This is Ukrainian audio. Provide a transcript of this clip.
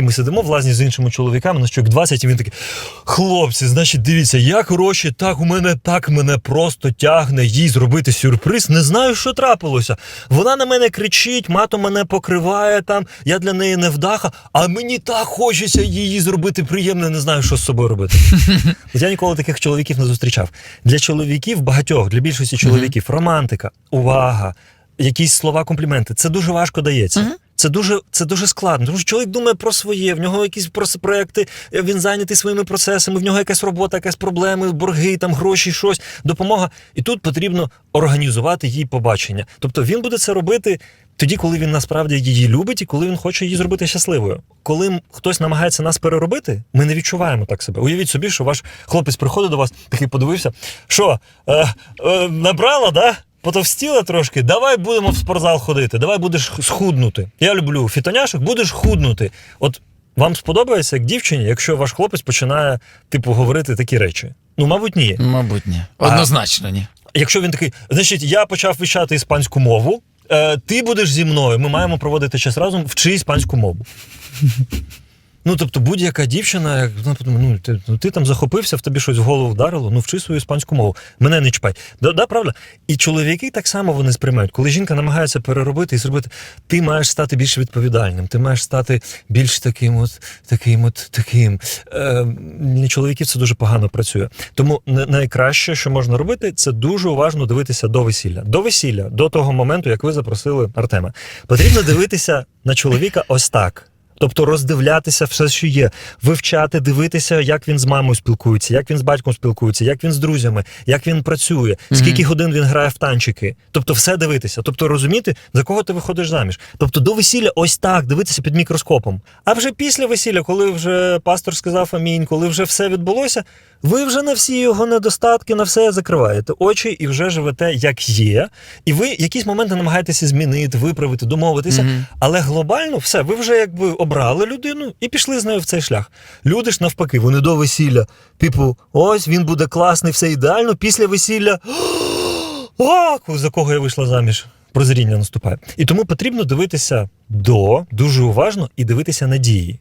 І ми сидимо в лазні з іншими чоловіками, на чоловік 20, і він такий: хлопці, значить, дивіться, я коротше, так у мене так мене просто тягне їй зробити сюрприз. Не знаю, що трапилося. Вона на мене кричить, мато мене покриває там, я для неї не вдаха, а мені так хочеться її зробити приємно, не знаю, що з собою робити. Я ніколи таких чоловіків не зустрічав. Для чоловіків багатьох, для більшості чоловіків, романтика, увага, якісь слова, компліменти. Це дуже важко дається. Це дуже, це дуже складно. Тому що чоловік думає про своє, в нього якісь проекти, е, він зайнятий своїми процесами, в нього якась робота, якась проблеми, борги, там гроші, щось, допомога. І тут потрібно організувати їй побачення. Тобто він буде це робити тоді, коли він насправді її любить і коли він хоче її зробити щасливою. Коли хтось намагається нас переробити, ми не відчуваємо так себе. Уявіть собі, що ваш хлопець приходить до вас, такий подивився, що е, е, набрала, да? Потовстіла трошки, давай будемо в спортзал ходити, давай будеш схуднути. Я люблю фітоняшок, будеш худнути. От вам сподобається як дівчині, якщо ваш хлопець починає, типу, говорити такі речі? Ну, мабуть, ні. Мабуть, ні. Однозначно, ні. Якщо він такий, значить, я почав вивчати іспанську мову, е, ти будеш зі мною, ми маємо проводити час разом, вчи іспанську мову. Ну, тобто, будь-яка дівчина, як вона ну ти, ну ти там захопився, в тобі щось в голову вдарило, ну вчи свою іспанську мову. Мене не чіпай. Да, да, правда? І чоловіки так само вони сприймають. Коли жінка намагається переробити і зробити, ти маєш стати більш відповідальним, ти маєш стати більш таким, от таким, от таким. Е, чоловіків це дуже погано працює. Тому на- найкраще, що можна робити, це дуже уважно дивитися до весілля. До весілля, до того моменту, як ви запросили Артема. Потрібно дивитися на чоловіка ось так. Тобто роздивлятися все, що є, вивчати, дивитися, як він з мамою спілкується, як він з батьком спілкується, як він з друзями, як він працює, скільки годин він грає в танчики. Тобто, все дивитися. Тобто розуміти, за кого ти виходиш заміж. Тобто до весілля ось так дивитися під мікроскопом. А вже після весілля, коли вже пастор сказав амінь, коли вже все відбулося, ви вже на всі його недостатки, на все закриваєте очі і вже живете як є. І ви якісь моменти намагаєтеся змінити, виправити, домовитися. Мгм. Але глобально все, ви вже якби обрали людину і пішли з нею в цей шлях. Люди ж навпаки, вони до весілля. Типу, ось він буде класний, все ідеально. Після весілля. О, за кого я вийшла заміж? Прозріння наступає. І тому потрібно дивитися до дуже уважно і дивитися надії.